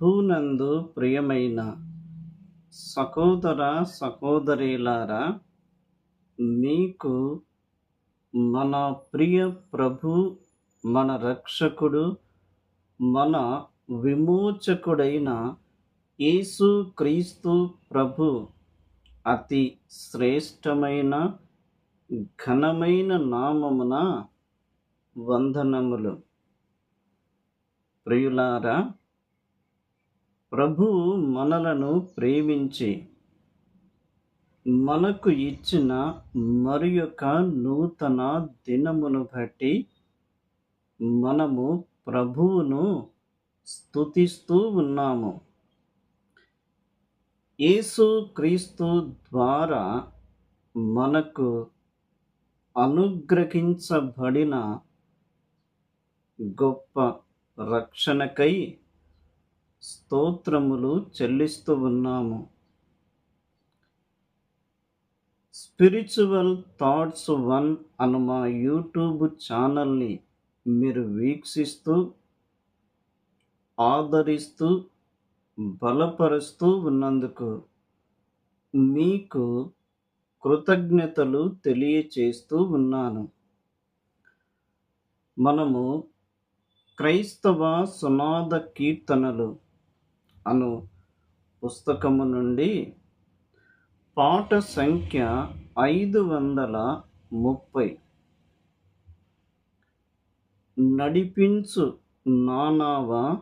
ప్రభునందు ప్రియమైన సహోదర సహోదరిలారా మీకు మన ప్రియ ప్రభు మన రక్షకుడు మన విమోచకుడైన యేసు క్రీస్తు ప్రభు అతి శ్రేష్టమైన ఘనమైన నామమున వందనములు. ప్రియులారా ప్రభు మనలను ప్రేమించి మనకు ఇచ్చిన మరి యొక్క నూతన దినమును బట్టి మనము ప్రభువును స్తుతిస్తూ ఉన్నాము. యేసు క్రీస్తు ద్వారా మనకు అనుగ్రహించబడిన గొప్ప రక్షణకై స్తోత్రములు చెల్లిస్తూ ఉన్నాము. స్పిరిచువల్ థాట్స్ వన్ అన్న మా యూట్యూబ్ ఛానల్ని మీరు వీక్షిస్తూ ఆదరిస్తూ బలపరుస్తూ ఉన్నందుకు మీకు కృతజ్ఞతలు తెలియచేస్తూ ఉన్నాను. మనము క్రైస్తవ సునాద కీర్తనలు అను పుస్తకము నుండి పాట సంఖ్య ఐదు వందల ముప్పై. నడిపించు నానావ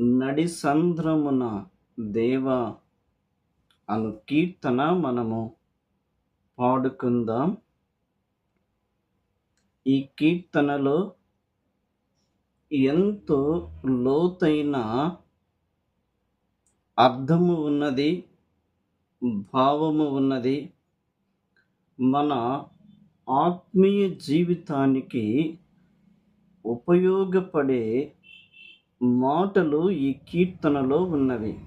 నడిసంద్రమున దేవా అను కీర్తన మనము పాడుకుందాం. ఈ కీర్తనలో ఎంతో లోతైన అర్థము ఉన్నది భావము ఉన్నది. మన ఆత్మీయ జీవితానికి ఉపయోగపడే మాటలు ఈ కీర్తనలో ఉన్నవి.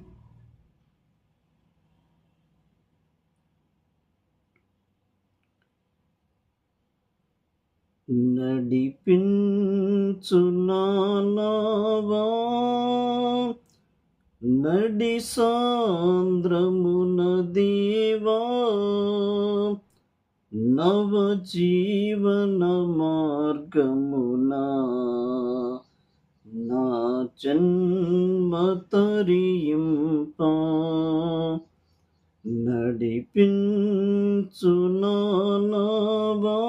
నడిపించు నానావా నడి సాంద్రమున దేవా నవ జీవన మార్గమునా నా జన్మ తరింప నడిపించు నానావా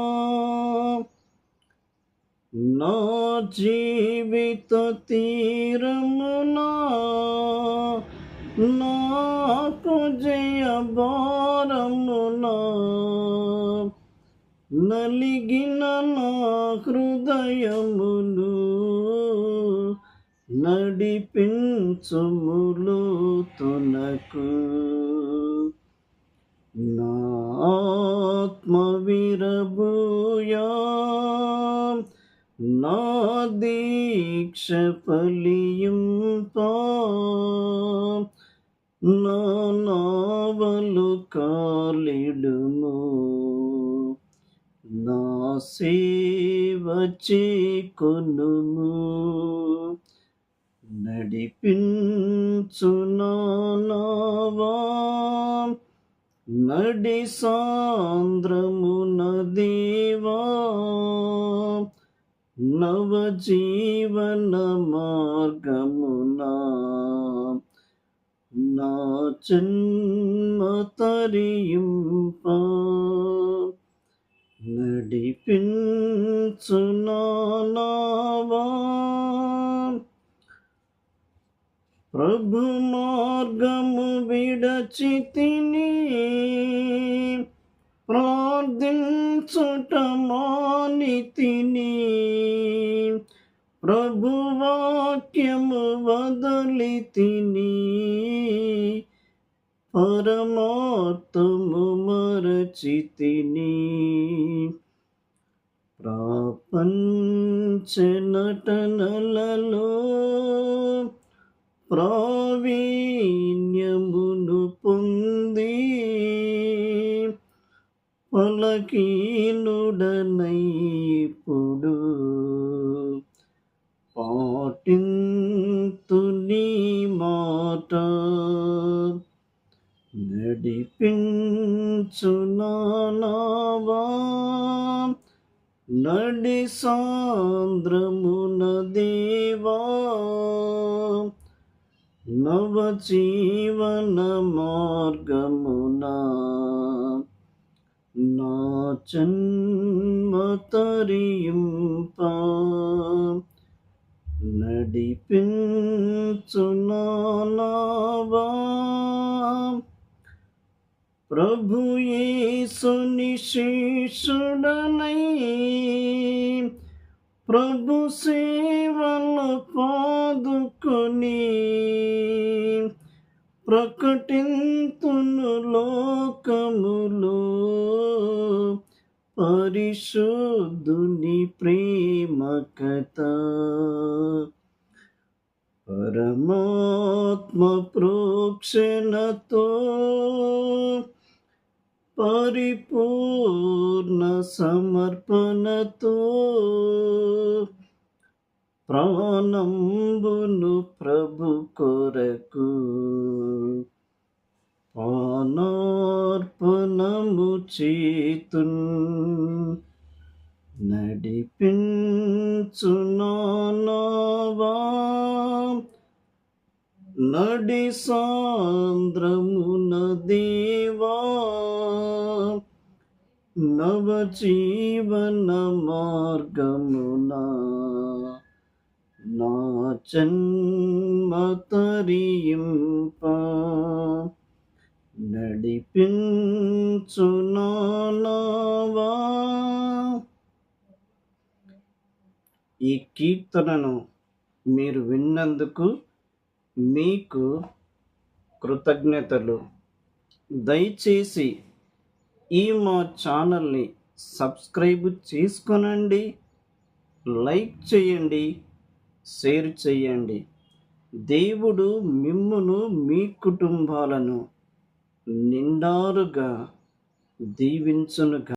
నా జీవిత తీరమునా నాకు జయ భారమునా నలిగిన నా హృదయమును నడిపించుములు తునకు. నా ఆత్మ విరబూయా నా దీక్ష ఫలింపా. నా నావలు కాలిడుము. నా సేవ చేకొనుము. నడిపించు నావా. నడి సాంద్రమున దేవా. నవజీవన మార్గమునా. నా జన్మ తరింప నడిపించు నావా ప్రభు మార్గము విడచి తిని ప్రార్థించుట మాని తిని ప్రభు వాక్యము వదలి తిని పరమాత్ము మరచి తిని ప్రాపంచ నటనలలో ప్రావీణ్యమును పొంది పలకీనుడనైపుడు నడిపింతుని మాట నడిపించు నావా నడి సాంద్రమున దేవా నవజీవన మార్గమున నా జన్మ తరింప. నడిపించు నావా ప్రభు యేసుని శిష్యుడనై ప్రభు సేవలు పాదుకుని ప్రకటింతును లోకములో. పరిశుద్ధుని ప్రేమ కథ పరమాత్మ ప్రోక్షణతో పరిపూర్ణ సమర్పణతో ప్రాణంబును ప్రభు కొరకు తపనము చేతున్ నడిపించునోవా నడి సాంద్రమున దేవా నవజీవన మార్గమున నా జన్మ తరింప. నడిపించునావా ఈ కీర్తనను మీరు విన్నందుకు మీకు కృతజ్ఞతలు. దయచేసి ఈ మా ఛానల్ని సబ్స్క్రైబ్ చేసుకొనండి లైక్ చేయండి షేర్ చేయండి. దేవుడు మిమ్మును మీ కుటుంబాలను నిండారుగా దీవించునుగా